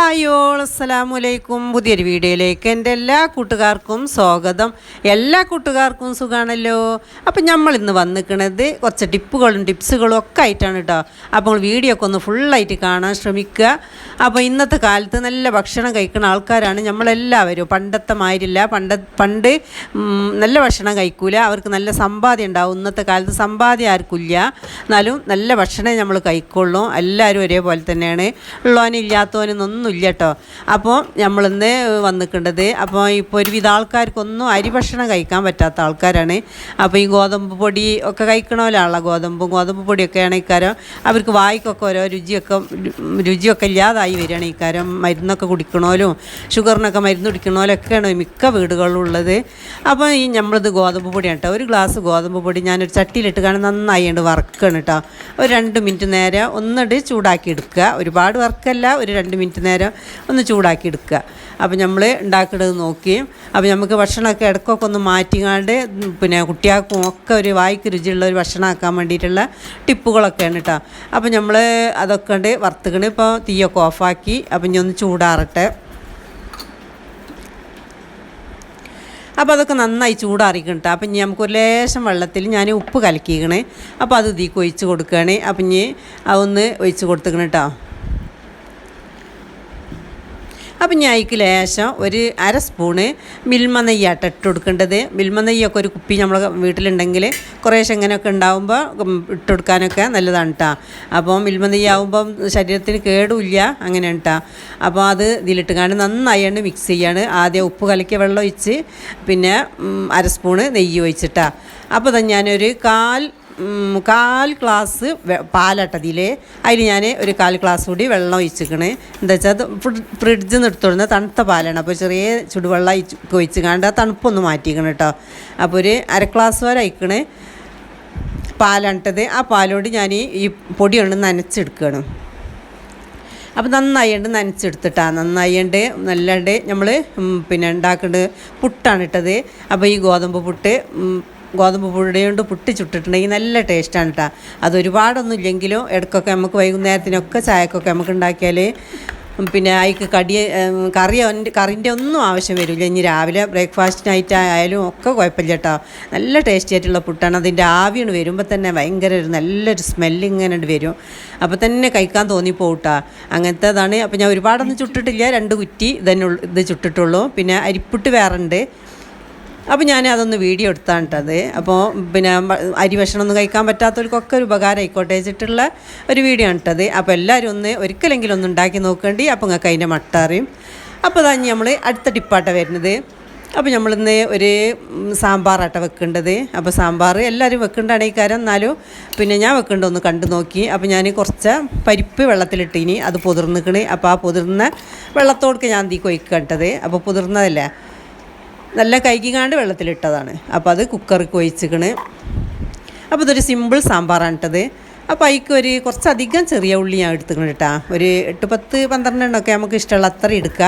Hi all അസ്സലാമു അലൈക്കും. പുതിയൊരു വീഡിയോയിലേക്ക് എന്റെ എല്ലാ കൂട്ടുകാർക്കും സ്വാഗതം. എല്ലാ കൂട്ടുകാർക്കും സുഖമാണല്ലോ അപ്പം നമ്മൾ ഇന്ന് വന്നിക്കണത് കുറച്ച് ടിപ്പുകളും ടിപ്സുകളും ഒക്കെ ആയിട്ടാണ് കേട്ടോ. അപ്പോൾ വീഡിയോ ഒക്കെ ഒന്ന് ഫുള്ളായിട്ട് കാണാൻ ശ്രമിക്കുക. അപ്പോൾ ഇന്നത്തെ കാലത്ത് നല്ല ഭക്ഷണം കഴിക്കുന്ന ആൾക്കാരാണ് നമ്മളെല്ലാവരും. പണ്ടത്തെ മാരില്ല പണ്ട പണ്ട് നല്ല ഭക്ഷണം കഴിക്കൂല. അവർക്ക് നല്ല സമ്പാദ്യം ഉണ്ടാവും. ഇന്നത്തെ കാലത്ത് സമ്പാദ്യം ആർക്കില്ല എന്നാലും നല്ല ഭക്ഷണം നമ്മൾ കഴിക്കുള്ളൂ. എല്ലാവരും ഒരേപോലെ തന്നെയാണ്. ഉള്ളവനില്ലാത്തവനൊന്നും ഇല്ല കേട്ടോ അപ്പോൾ നമ്മളിന്ന് വന്നിക്കേണ്ടത് അപ്പോൾ ഇപ്പോൾ ഒരുവിധ ആൾക്കാർക്കൊന്നും അരി ഭക്ഷണം കഴിക്കാൻ പറ്റാത്ത ആൾക്കാരാണ്. അപ്പോൾ ഈ ഗോതമ്പ് പൊടി ഒക്കെ കഴിക്കണമല്ലോ ഗോതമ്പും ഗോതമ്പ് പൊടിയൊക്കെയാണ് ഇക്കാരം അവർക്ക് വായിക്കൊക്കെ ഓരോ രുചിയൊക്കെ രുചിയൊക്കെ ഇല്ലാതായി വരികയാണ് ഇക്കാരം മരുന്നൊക്കെ കുടിക്കണോലും ഷുഗറിനൊക്കെ മരുന്ന് കുടിക്കണോലൊക്കെയാണ് മിക്ക വീടുകളിലും ഉള്ളത്. അപ്പോൾ ഈ നമ്മളിത് ഗോതമ്പ് പൊടിയാണ് കേട്ടോ. ഒരു ഗ്ലാസ് ഗോതമ്പ് പൊടി ഞാനൊരു ചട്ടിയിലിട്ട് കാണാൻ നന്നായി ഉണ്ട് വറക്കാണ് കേട്ടോ. ഒരു രണ്ട് മിനിറ്റ് നേരം ഒന്നിട്ട് ചൂടാക്കി എടുക്കുക. ഒരുപാട് വർക്കല്ല ഒരു രണ്ട് മിനിറ്റ് നേരം ഒന്ന് ചൂടാക്കി എടുക്കുക. അപ്പോൾ നമ്മൾ ഉണ്ടാക്കുന്നത് നോക്കിയും അപ്പോൾ നമുക്ക് ഭക്ഷണമൊക്കെ ഇടക്കൊക്കെ ഒന്ന് മാറ്റിങ്ങാണ്ട് പിന്നെ കുട്ടികൾക്കും ഒക്കെ ഒരു വായിക്ക് രുചിയുള്ള ഒരു ഭക്ഷണമാക്കാൻ വേണ്ടിയിട്ടുള്ള ടിപ്പുകളൊക്കെയാണ് കേട്ടോ. അപ്പോൾ നമ്മൾ അതൊക്കെ ഉണ്ട് വറുത്തുകണ് ഇപ്പോൾ തീയൊക്കെ ഓഫാക്കി. അപ്പം ഇനി ഒന്ന് ചൂടാറട്ടെ. അപ്പോൾ അതൊക്കെ നന്നായി ചൂടാറിക്കണം കേട്ടോ. അപ്പം ഇനി നമുക്ക് ഒരു ലേശം വെള്ളത്തിൽ ഞാൻ ഉപ്പ് കലക്കിക്കണേ അപ്പോൾ അത് ഇതിക്ക് ഒഴിച്ച് കൊടുക്കുകയാണ്. അപ്പം ഇനി അതൊന്ന് ഒഴിച്ച് കൊടുത്തുക്കണം കേട്ടോ. അപ്പം ഞാൻ അതിക്ക് ലേശം ഒരു അര സ്പൂണ് മിൽമ നെയ്യാട്ട ഇട്ട് കൊടുക്കേണ്ടത്. മിൽമ നെയ്യൊക്കെ ഒരു കുപ്പി നമ്മളെ വീട്ടിലുണ്ടെങ്കിൽ കുറേശ്ശെ ഇങ്ങനെയൊക്കെ ഉണ്ടാവുമ്പോൾ ഉം, ഇട്ട് കൊടുക്കാനൊക്കെ നല്ലതാണ് കേട്ടോ അപ്പോൾ മിൽമ നെയ്യാവുമ്പം ശരീരത്തിന് കേടുമില്ല അങ്ങനെയാണ് കേട്ടോ അപ്പോൾ അത് ഇതിലിട്ട് കാണി നന്നായിട്ട് മിക്സ് ചെയ്യാണ്. ആദ്യം ഉപ്പ് കലക്കിയ വെള്ളം ഒഴിച്ച് പിന്നെ അര സ്പൂണ് നെയ്യ് ഒഴിച്ചിട്ടാ. അപ്പോൾ തന്നെ ഞാനൊരു കാൽ കാൽ ഗ്ലാസ് പാലട്ടതിൽ അതിൽ ഞാൻ ഒരു കാൽ ഗ്ലാസ് കൂടി വെള്ളം ഒഴിച്ചിക്കണ്. എന്താ വെച്ചാൽ ഫ്രിഡ്ജിൽ നിന്ന് എടുത്തോടുന്ന തണുത്ത പാലാണ്. അപ്പോൾ ചെറിയ ചുടുവെള്ളം ഒഴിച്ച് കാണ്ട് ആ തണുപ്പൊന്ന് മാറ്റിക്കണം കേട്ടോ അപ്പോൾ ഒരു അര ഗ്ലാസ് വരെ അയക്കണ്. പാലട്ടത് ആ പാലോട് ഞാൻ ഈ പൊടി കൊണ്ട് നനച്ചെടുക്കുകയാണ് അപ്പോൾ നന്നായിണ്ട് നനച്ചെടുത്തിട്ടാണ് നന്നായിണ്ട് നല്ലാണ്ട് നമ്മൾ പിന്നെ ഉണ്ടാക്കേണ്ടത് പുട്ടാണ് ഇട്ടത്. അപ്പോൾ ഈ ഗോതമ്പ് പുട്ട് ഗോതമ്പ് പൊടി കൊണ്ട് പുട്ടി ചുട്ടിട്ടുണ്ടെങ്കിൽ നല്ല ടേസ്റ്റാണ് കേട്ടോ അത് ഒരുപാടൊന്നും ഇല്ലെങ്കിലും ഇടയ്ക്കൊക്കെ നമുക്ക് വൈകുന്നേരത്തിനൊക്കെ ചായക്കൊക്കെ നമുക്ക് ഉണ്ടാക്കിയാൽ പിന്നെ അതിക്ക് കടി കറി കറിന്റെ ഒന്നും ആവശ്യം വരില്ല. ഇനി രാവിലെ ബ്രേക്ക്ഫാസ്റ്റിനായിട്ട് ആയാലും ഒക്കെ കുഴപ്പമില്ല കേട്ടോ നല്ല ടേസ്റ്റി ആയിട്ടുള്ള പുട്ടാണ്. അതിന്റെ ആവിയാണ് വരുമ്പോൾ തന്നെ ഭയങ്കര ഒരു നല്ലൊരു സ്മെല്ല് ഇങ്ങനെ വരും. അപ്പോൾ തന്നെ കഴിക്കാൻ തോന്നിപ്പോട്ടാ അങ്ങനത്തേതാണ്. അപ്പോൾ ഞാൻ ഒരുപാടൊന്നും ചുട്ടിട്ടില്ല. രണ്ട് കുറ്റി ഇതന്നെ ഇത് ചുട്ടിട്ടുള്ളൂ. പിന്നെ അരിപ്പുട്ട് ഉണ്ട് അപ്പോൾ ഞാൻ അതൊന്ന് വീഡിയോ എടുത്താണ് കേട്ടത് അപ്പോൾ പിന്നെ അരി ഭക്ഷണം ഒന്നും കഴിക്കാൻ പറ്റാത്തവർക്കൊക്കെ ഒരു ഉപകാരം ആയിക്കോട്ടെ വെച്ചിട്ടുള്ള ഒരു വീഡിയോ ആണ് കേട്ടത് അപ്പോൾ എല്ലാവരും ഒന്ന് ഒരിക്കലെങ്കിലും ഒന്ന് ഉണ്ടാക്കി നോക്കേണ്ടി. അപ്പോൾ നിങ്ങൾക്ക് അതിന്റെ മട്ട അറിയും അപ്പോൾ അതാണ് നമ്മൾ അടുത്ത ടിപ്പാട്ട വരുന്നത്. അപ്പോൾ നമ്മളിന്ന് ഒരു സാമ്പാറാട്ട വെക്കേണ്ടത്. അപ്പോൾ സാമ്പാർ എല്ലാവരും വെക്കേണ്ടതാണ് ഈ കാര്യം. എന്നാലും പിന്നെ ഞാൻ വെക്കേണ്ട ഒന്ന് കണ്ടു നോക്കി. അപ്പോൾ ഞാൻ കുറച്ച് പരിപ്പ് വെള്ളത്തിലിട്ടിനി. അത് പൊതിർന്നിക്കണ്. അപ്പോൾ ആ പുതിർന്ന വെള്ളത്തോടൊക്കെ ഞാൻ തീ കൊയ്ക്കേണ്ടത് അപ്പോൾ പൊതിർന്നതല്ലേ? നല്ല കൈകിങ്ങാണ്ട് വെള്ളത്തിലിട്ടതാണ്. അപ്പോൾ അത് കുക്കറിൽ ഒഴിച്ചിക്കണ്. അപ്പോൾ ഇതൊരു സിമ്പിൾ സാമ്പാറാണ് ഇട്ടത് അപ്പോൾ അതിക്ക് ഒരു കുറച്ചധികം ചെറിയ ഉള്ളി ഞാൻ എടുത്തുക്കണം കേട്ടോ. ഒരു എട്ട് പത്ത് പന്ത്രണ്ടെണ്ണമൊക്കെ നമുക്ക് ഇഷ്ടമുള്ള അത്ര എടുക്കുക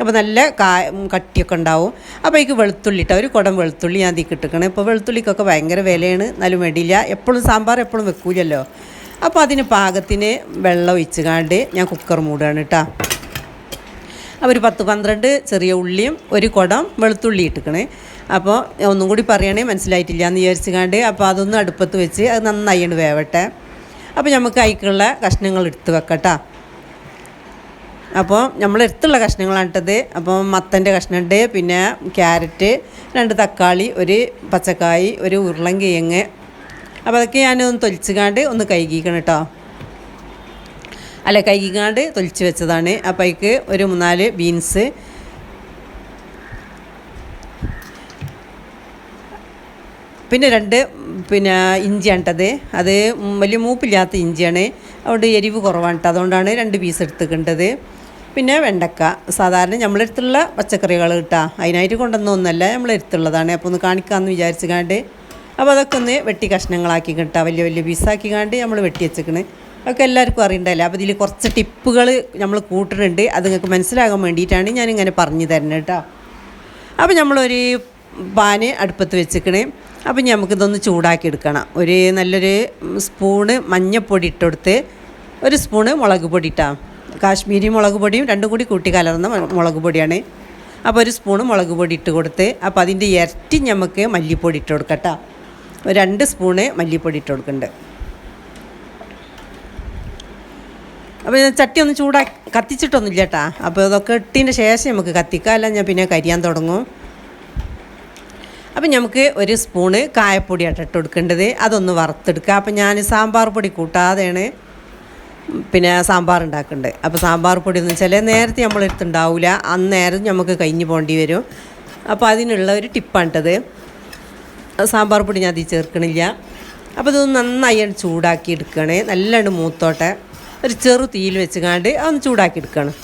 അപ്പോൾ നല്ല കാ കട്ടിയൊക്കെ ഉണ്ടാവും. അപ്പോൾ അതിക്ക് വെളുത്തുള്ളി ഇട്ടാ. ഒരു കുടം വെളുത്തുള്ളി ഞാൻ അതിക്ക് ഇട്ടിക്കണം. ഇപ്പോൾ വെളുത്തുള്ളിക്കൊക്കെ ഭയങ്കര വിലയാണ്. എന്നാലും വേണ്ടിയില്ല. എപ്പോഴും സാമ്പാർ എപ്പോഴും വെക്കൂലല്ലോ. അപ്പോൾ അതിന് പാകത്തിന് വെള്ളം ഒഴിച്ച് കാണ്ട് ഞാൻ കുക്കർ മൂടുകയാണ് കേട്ടോ. ഒരു പത്ത് പന്ത്രണ്ട് ചെറിയ ഉള്ളിയും ഒരു കുടം വെളുത്തുള്ളി ഇട്ടിക്കണേ. അപ്പോൾ ഒന്നും കൂടി പറയണേ മനസ്സിലായിട്ടില്ല എന്ന് വിചാരിച്ചുകൊണ്ട് അപ്പോൾ അതൊന്ന് അടുപ്പത്ത് വെച്ച് അത് നന്നായി വേവട്ടെ. അപ്പോൾ നമുക്ക് അതിക്കുള്ള കഷ്ണങ്ങൾ എടുത്ത് വെക്കട്ടോ. അപ്പോൾ നമ്മൾ എടുത്തുള്ള കഷ്ണങ്ങളാണ് ഇട്ടത് അപ്പോൾ മത്തന്റെ കഷ്ണമുണ്ട് പിന്നെ ക്യാരറ്റ് രണ്ട് തക്കാളി ഒരു പച്ചക്കായി ഒരു ഉരുളൻ കിഴങ്ങ് അപ്പോൾ അതൊക്കെ ഞാനൊന്ന് തൊലിച്ചുകാണ്ട് ഒന്ന് കഴുകിക്കണം കേട്ടോ അല്ല കൈകാണ്ട് തൊലിച്ച് വെച്ചതാണ്. അപ്പോൾ അതിക്ക് ഒരു മൂന്നാൽ ബീൻസ്. പിന്നെ രണ്ട് പിന്നെ ഇഞ്ചിയാണ് ഇട്ടത് അത് വലിയ മൂപ്പില്ലാത്ത ഇഞ്ചിയാണ്. അതുകൊണ്ട് എരിവ് കുറവാണ് അതുകൊണ്ടാണ് രണ്ട് പീസ് എടുത്തിക്കേണ്ടത്. പിന്നെ വെണ്ടക്ക. സാധാരണ നമ്മളെടുത്തുള്ള പച്ചക്കറികൾ കിട്ടാം. അതിനായിട്ട് കൊണ്ടുവന്നൊന്നല്ല നമ്മളെടുത്തുള്ളതാണ് അപ്പോൾ ഒന്ന് കാണിക്കാമെന്ന് വിചാരിച്ചു കാണ്ട്. അപ്പോൾ അതൊക്കെ ഒന്ന് വെട്ടി കഷ്ണങ്ങളാക്കി കിട്ടാം. വലിയ വലിയ പീസാക്കി കാണ്ട് നമ്മൾ വെട്ടി വെച്ചേക്കണ്. ഒക്കെ എല്ലാവർക്കും അറിയണ്ടല്ലേ? അപ്പോൾ ഇതിൽ കുറച്ച് ടിപ്പുകൾ നമ്മൾ കൂട്ടിട്ടുണ്ട്. അത് നിങ്ങൾക്ക് മനസ്സിലാകാൻ വേണ്ടിയിട്ടാണ് ഞാനിങ്ങനെ പറഞ്ഞു തരുന്നത് കേട്ടോ. അപ്പോൾ നമ്മളൊരു പാന് അടുപ്പത്ത് വെച്ചിക്കണേ അപ്പം നമുക്കിതൊന്ന് ചൂടാക്കി എടുക്കണം. ഒരു നല്ലൊരു സ്പൂണ് മഞ്ഞപ്പൊടി ഇട്ടെടുത്ത് ഒരു സ്പൂണ് മുളക് പൊടി ഇട്ടാം. കാശ്മീരി മുളക് പൊടിയും രണ്ടും കൂടി കൂട്ടി കലർന്ന മുളക് പൊടിയാണ്. അപ്പോൾ ഒരു സ്പൂണ് മുളക് പൊടി ഇട്ട് കൊടുത്ത് അപ്പോൾ അതിന്റെ ഇരട്ടി നമുക്ക് മല്ലിപ്പൊടി ഇട്ട് കൊടുക്കട്ടോ. രണ്ട് സ്പൂണ് മല്ലിപ്പൊടി ഇട്ട് കൊടുക്കുന്നുണ്ട് അപ്പോൾ ചട്ടി ഒന്ന് ചൂടാ കത്തിച്ചിട്ടൊന്നുമില്ല കേട്ടാ അപ്പോൾ ഇതൊക്കെ ഇട്ടതിന്റെ ശേഷം നമുക്ക് കത്തിക്കാം അല്ല ഞാൻ പിന്നെ കരിയാൻ തുടങ്ങും. അപ്പം നമുക്ക് ഒരു സ്പൂണ് കായപ്പൊടിയായിട്ട് ഇട്ട് കൊടുക്കേണ്ടത്. അതൊന്ന് വറുത്തെടുക്കുക അപ്പം ഞാൻ സാമ്പാർ പൊടി കൂട്ടാതെയാണ് പിന്നെ സാമ്പാർ ഉണ്ടാക്കുന്നുണ്ട് അപ്പോൾ സാമ്പാർ പൊടി എന്ന് വെച്ചാൽ നേരത്തെ നമ്മൾ എടുത്തുണ്ടാവില്ല അന്നേരം നമുക്ക് കഴിഞ്ഞ് പോകേണ്ടി വരും. അപ്പോൾ അതിനുള്ള ഒരു ടിപ്പാണിട്ടത്. സാമ്പാർ പൊടി ഞാൻ അതിൽ ചേർക്കണില്ല. അപ്പോൾ ഇതൊന്ന് നന്നായി ചൂടാക്കി എടുക്കണേ. നല്ലോണം മൂത്തോട്ടെ. ഒരു ചെറു തീയിൽ വെച്ചുകാണ്ട് അതൊന്ന് ചൂടാക്കി എടുക്കണം.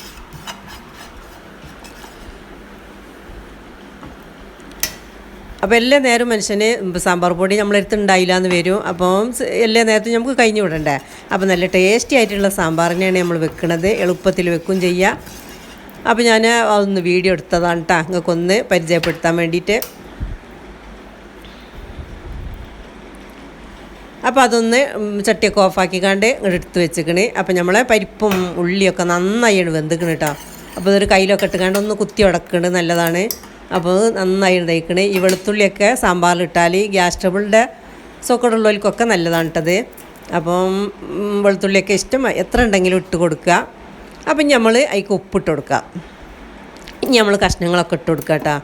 അപ്പോൾ എല്ലാ നേരം മനുഷ്യന് സാമ്പാർ പൊടി നമ്മളെടുത്ത് ഉണ്ടായില്ല എന്ന് വരും. അപ്പം എല്ലാ നേരത്തും നമുക്ക് കഴിഞ്ഞു വിടണ്ടേ. അപ്പോൾ നല്ല ടേസ്റ്റി ആയിട്ടുള്ള സാമ്പാറിനെയാണ് നമ്മൾ വെക്കുന്നത് എളുപ്പത്തിൽ വെക്കും ചെയ്യുക അപ്പോൾ ഞാൻ അതൊന്ന് വീഡിയോ എടുത്തതാണ് കേട്ടോ നിങ്ങൾക്കൊന്ന് പരിചയപ്പെടുത്താൻ വേണ്ടിയിട്ട്. അപ്പോൾ അതൊന്ന് ചട്ടിയൊക്കെ ഓഫാക്കിക്കാണ്ട് കണ്ട് ഇങ്ങോട്ട് എടുത്ത് വെച്ചിക്കണ്. അപ്പോൾ നമ്മളെ പരിപ്പും ഉള്ളിയൊക്കെ നന്നായി വെന്തിക്കണ് കേട്ടോ അപ്പോൾ ഇതൊരു കയ്യിലൊക്കെ ഇട്ടുകൊണ്ട് ഒന്ന് കുത്തി ഉടക്കണ്ട് നല്ലതാണ്. അപ്പോൾ നന്നായി തയ്ക്കണ് ഈ വെളുത്തുള്ളിയൊക്കെ സാമ്പാറിലിട്ടാൽ ഗ്യാസ് ട്രബിളിന്റെ സോക്കടുള്ളവർക്കൊക്കെ നല്ലതാണ് കേട്ടത് അപ്പം വെളുത്തുള്ളിയൊക്കെ ഇഷ്ടം എത്ര ഉണ്ടെങ്കിലും ഇട്ട് കൊടുക്കുക അപ്പം നമ്മൾ അതിക്ക് ഉപ്പിട്ട് കൊടുക്കുക ഇനി നമ്മൾ കഷ്ണങ്ങളൊക്കെ ഇട്ട് കൊടുക്കുക കേട്ടോ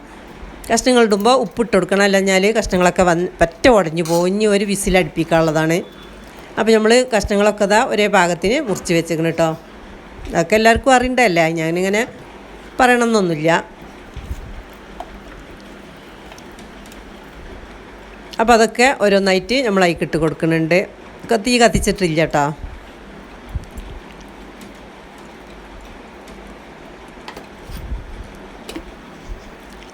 കഷ്ണങ്ങൾ ഇടുമ്പോൾ ഉപ്പിട്ട് കൊടുക്കണം. അല്ലഞ്ഞാൽ കഷ്ണങ്ങളൊക്കെ വന്ന് പറ്റ ഉടഞ്ഞു പോകും. ഇനി ഒരു വിസിലടുപ്പിക്കാനുള്ളതാണ് അപ്പോൾ നമ്മൾ കഷ്ണങ്ങളൊക്കെ ഇതാ ഒരേ പാകത്തിന് മുറിച്ച് വെച്ചേക്കണം കേട്ടോ അതൊക്കെ എല്ലാവർക്കും അറിയണ്ടല്ലേ? ഞാനിങ്ങനെ പറയണമെന്നൊന്നുമില്ല അപ്പോൾ അതൊക്കെ ഓരോന്നായിട്ട് നമ്മൾ അതിൽ ഇട്ട് കൊടുക്കുന്നുണ്ട് തീ കത്തിച്ചിട്ടില്ല കേട്ടോ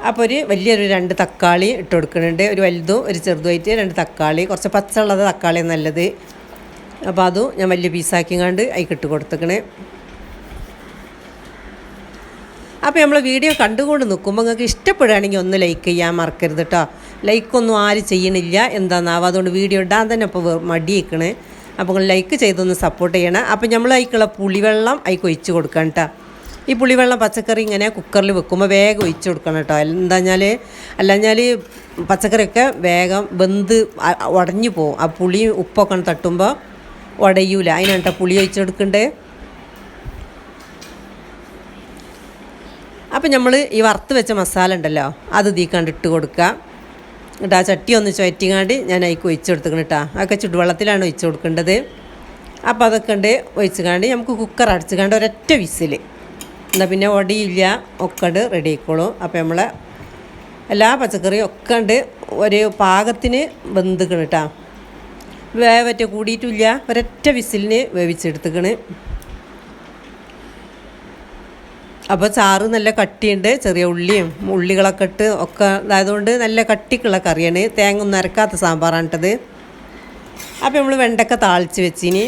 അപ്പോൾ ഒരു വലിയൊരു രണ്ട് തക്കാളി ഇട്ട് കൊടുക്കുന്നുണ്ട്. ഒരു വലുതും ഒരു ചെറുതുമായിട്ട് രണ്ട് തക്കാളി. കുറച്ച് പച്ചുള്ളത് തക്കാളി നല്ലത്. അപ്പോൾ അതും ഞാൻ വലിയ പീസാക്കി കണ്ട് അതിൽ ഇട്ട് കൊടുത്തേക്കണേ. അപ്പോൾ നമ്മൾ വീഡിയോ കണ്ടുകൊണ്ട് നിൽക്കുമ്പോൾ നിങ്ങൾക്ക് ഇഷ്ടപ്പെടുകയാണെങ്കിൽ ഒന്ന് ലൈക്ക് ചെയ്യാൻ മറക്കരുത് കേട്ടോ ലൈക്കൊന്നും ആരും ചെയ്യണില്ല. എന്താണെന്നാവും അതുകൊണ്ട് വീഡിയോ ഇടാൻ തന്നെ ഇപ്പോൾ മടിയേക്കണേ. അപ്പോൾ ലൈക്ക് ചെയ്തൊന്ന് സപ്പോർട്ട് ചെയ്യണം. അപ്പോൾ നമ്മൾ അതിക്കുള്ള പുളിവെള്ളം അതിക്ക് ഒഴിച്ച് കൊടുക്കാം കേട്ടോ ഈ പുളിവെള്ളം പച്ചക്കറി ഇങ്ങനെ കുക്കറിൽ വെക്കുമ്പോൾ വേഗം ഒഴിച്ച് കൊടുക്കണം കേട്ടോ. എന്താ പറഞ്ഞാൽ അല്ലാഞ്ഞാൽ പച്ചക്കറിയൊക്കെ വേഗം വെന്ത് ഉടഞ്ഞു പോകും ആ പുളി ഉപ്പൊക്കെ തട്ടുമ്പോൾ ഉടയൂല. അതിനാണ് കേട്ടോ പുളി ഒഴിച്ചെടുക്കണ്ടേ. അപ്പം നമ്മൾ ഈ വറുത്ത് വെച്ച മസാല ഉണ്ടല്ലോ അത് തീക്കാണ്ട് ഇട്ട് കൊടുക്കുക എന്നിട്ട് ആ ചട്ടി ഒന്ന് ചുവറ്റിങ്ങാണ്ട് ഞാൻ അതിക്ക് ഒഴിച്ച് കൊടുത്തിക്കണം കേട്ടോ അതൊക്കെ ചുടുവെള്ളത്തിലാണ് ഒഴിച്ച് കൊടുക്കേണ്ടത്. അപ്പോൾ അതൊക്കെ ഉണ്ട് ഒഴിച്ചുകാണ്ട് നമുക്ക് കുക്കർ അടച്ചുകാണ്ട് ഒരൊറ്റ വിസിൽ എന്നാൽ പിന്നെ ഒടിയില്ല ഒക്കെ റെഡി ആയിക്കോളും അപ്പോൾ നമ്മളെ എല്ലാ പച്ചക്കറിയും ഒക്കെ ഉണ്ട്. ഒരു പാകത്തിന് വെന്തുക്കണം കേട്ടോ വേവറ്റ കൂടിയിട്ടില്ല ഒരൊറ്റ വിസിലിന് വേവിച്ചെടുത്തുക്കണ്. അപ്പോൾ ചാറ് നല്ല കട്ടിയുണ്ട് ചെറിയ ഉള്ളിയും ഉള്ളികളൊക്കെ ഇട്ട് ഒക്കെ അതായതുകൊണ്ട് നല്ല കട്ടിക്കുള്ള കറിയാണ്. തേങ്ങ ഒന്നും അരക്കാത്ത സാമ്പാറാണ് അപ്പോൾ നമ്മൾ വെണ്ടക്ക താളിച്ച് വെച്ചിനി.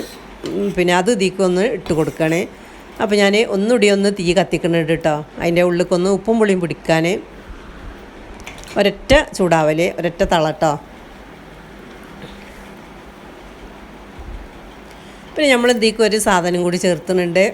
പിന്നെ അത് ഇതിക്കൊന്ന് ഇട്ട് കൊടുക്കണേ. അപ്പോൾ ഞാൻ ഒന്നുകൂടി ഒന്ന് തീ കത്തിക്കുന്നുണ്ട് കേട്ടോ അതിന്റെ ഉള്ളിലേക്കൊന്ന് ഉപ്പും പുളിയും പിടിക്കാൻ ഒരൊറ്റ ചൂടാവൽ ഒരൊറ്റ തളട്ടോ പിന്നെ നമ്മൾ ഇതിലേക്ക് ഒരു സാധനം കൂടി ചേർത്തുന്നുണ്ട്.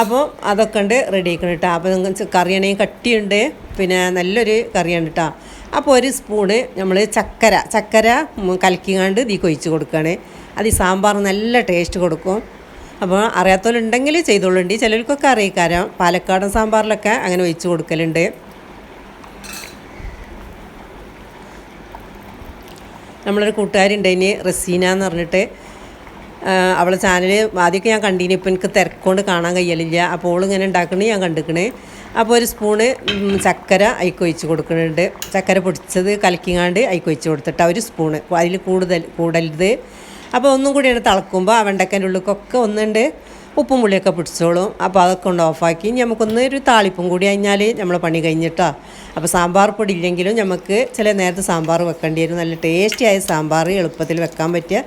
അപ്പോൾ അതൊക്കെ ഉണ്ട് റെഡി ആക്കണം കേട്ടോ അപ്പോൾ നിങ്ങൾക്ക് കറിയാണെങ്കിൽ കട്ടിയുണ്ട്. പിന്നെ നല്ലൊരു കറിയാണ് കേട്ടോ അപ്പോൾ ഒരു സ്പൂണ് നമ്മൾ ചക്കര ചക്കര കലക്കിങ്ങാണ്ട് ഇതീ കൊഴിച്ച് കൊടുക്കുകയാണ് അത് ഈ സാമ്പാർ നല്ല ടേസ്റ്റ് കൊടുക്കും. അപ്പോൾ അറിയാത്തവരുണ്ടെങ്കിൽ ചെയ്തോളുണ്ട്. ചിലർക്കൊക്കെ അറിയിക്കാരം. പാലക്കാടൻ സാമ്പാറിലൊക്കെ അങ്ങനെ ഒഴിച്ച് കൊടുക്കലുണ്ട്. നമ്മളൊരു കൂട്ടുകാരുണ്ടതിന് റസീന എന്ന് പറഞ്ഞിട്ട് അവളെ ചാനൽ ആദ്യമൊക്കെ ഞാൻ കണ്ടീന്. ഇപ്പം എനിക്ക് തിരക്കൊണ്ട് കാണാൻ കഴിയലില്ല. അപ്പോൾ ഇങ്ങനെ ഉണ്ടാക്കണേ ഞാൻ കണ്ടിക്കണേ. അപ്പോൾ ഒരു സ്പൂണ് ചക്കര അയക്ക് ഒഴിച്ച് കൊടുക്കുന്നുണ്ട് ചക്കര പൊടിച്ചത് കലക്കിങ്ങാണ്ട് അയക്ക് ഒഴിച്ച് കൊടുത്തിട്ട് ഒരു സ്പൂണ്. അതിൽ കൂടുതൽ കൂടരുത്. അപ്പോൾ ഒന്നും കൂടിയാണ് തിളക്കുമ്പോൾ ആ വെണ്ടക്കന്റെ ഉള്ളിക്കൊക്കെ ഒന്നുണ്ട്. ഉപ്പും പുളിയൊക്കെ പിടിച്ചോളും. അപ്പോൾ അതൊക്കെ ഒന്ന് ഓഫാക്കി. നമുക്കൊന്ന് ഒരു താളിപ്പും കൂടി കഴിഞ്ഞാൽ നമ്മൾ പണി കഴിഞ്ഞിട്ടോ. അപ്പോൾ സാമ്പാർ പൊടി ഇല്ലെങ്കിലും നമുക്ക് ചില നേരത്തെ സാമ്പാർ വെക്കേണ്ടി വരും. നല്ല ടേസ്റ്റിയായ സാമ്പാർ എളുപ്പത്തിൽ വെക്കാൻ പറ്റിയ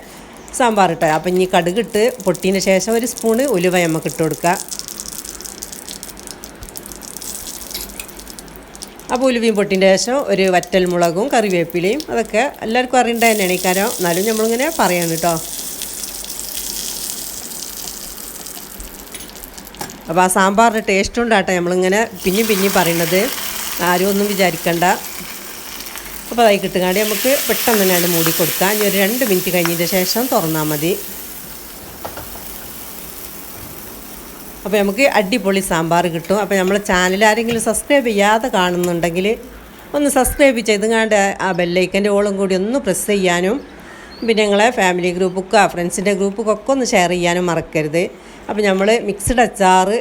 സാമ്പാർ ഇട്ടത് അപ്പം ഇനി കടുകിട്ട് പൊട്ടിയതിന് ശേഷം ഒരു സ്പൂണ് ഉലുവ നമുക്ക് ഇട്ട് കൊടുക്കുക. അപ്പോൾ ഉലുവയും പൊട്ടിന്റെ ശേഷം ഒരു വറ്റൽ മുളകും കറിവേപ്പിലയും അതൊക്കെ എല്ലാവർക്കും അറിയേണ്ട തന്നെയാണ് കാര്യം. എന്നാലും നമ്മളിങ്ങനെ പറയാണ് കേട്ടോ. അപ്പോൾ ആ സാമ്പാറിന്റെ ടേസ്റ്റ് കൊണ്ടാട്ടോ നമ്മളിങ്ങനെ പിന്നെയും പിന്നെയും പറയണത്. ആരും ഒന്നും വിചാരിക്കണ്ട. അപ്പോൾ അതായി കിട്ടുകാണ്ട് നമുക്ക് പെട്ടെന്ന് തന്നെ അത് മൂടി കൊടുക്കാം. ഇനി ഒരു രണ്ട് മിനിറ്റ് കഴിഞ്ഞതിന് ശേഷം തുറന്നാൽ മതി. അപ്പോൾ നമുക്ക് അടിപൊളി സാമ്പാർ കിട്ടും. അപ്പോൾ നമ്മളെ ചാനൽ ആരെങ്കിലും സബ്സ്ക്രൈബ് ചെയ്യാതെ കാണുന്നുണ്ടെങ്കിൽ ഒന്ന് സബ്സ്ക്രൈബ് ചെയ്തുങ്ങാണ്ട് ആ ബെല്ലൈക്കന്റെ ഓളും കൂടി ഒന്ന് പ്രസ് ചെയ്യാനും പിന്നെ ഞങ്ങളെ ഫാമിലി ഗ്രൂപ്പൊക്കെ ഫ്രണ്ട്സിന്റെ ഗ്രൂപ്പൊക്കെ ഒന്ന് ഷെയർ ചെയ്യാനും മറക്കരുത്. അപ്പോൾ നമ്മൾ മിക്സ്ഡ് അച്ചാറ്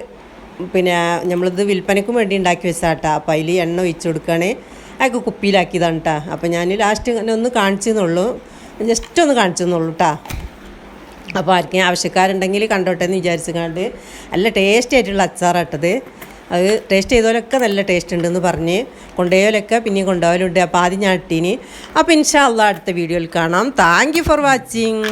പിന്നെ നമ്മളിത് വിൽപ്പനയ്ക്കും വേണ്ടി ഉണ്ടാക്കി വെച്ചാട്ടാ. അപ്പോൾ അതിൽ എണ്ണ ഒഴിച്ചു കൊടുക്കുകയാണേ അതൊക്കെ കുപ്പിയിലാക്കിയതാണ് കേട്ടോ അപ്പോൾ ഞാൻ ലാസ്റ്റ് ഇങ്ങനെ ഒന്ന് കാണിച്ചെന്നുള്ളൂ. ജസ്റ്റ് ഒന്ന് കാണിച്ചെന്നുള്ളൂ കേട്ടോ അപ്പോൾ ആർക്കും ആവശ്യക്കാരുണ്ടെങ്കിൽ കണ്ടോട്ടെ എന്ന് വിചാരിച്ചുകൊണ്ട് നല്ല ടേസ്റ്റ് ആയിട്ടുള്ള അച്ചാറാട്ടത്. അത് ടേസ്റ്റ് ചെയ്തോലൊക്കെ നല്ല ടേസ്റ്റ് ഉണ്ടെന്ന് പറഞ്ഞ് കൊണ്ടുപോയാലൊക്കെ പിന്നെ കൊണ്ടുപോകലുണ്ട് അപ്പോൾ ആദ്യം ഞാൻ ഇട്ടീന്. അപ്പോൾ ഇൻഷാ അള്ളാഹ് അടുത്ത വീഡിയോയിൽ കാണാം. Thank for watching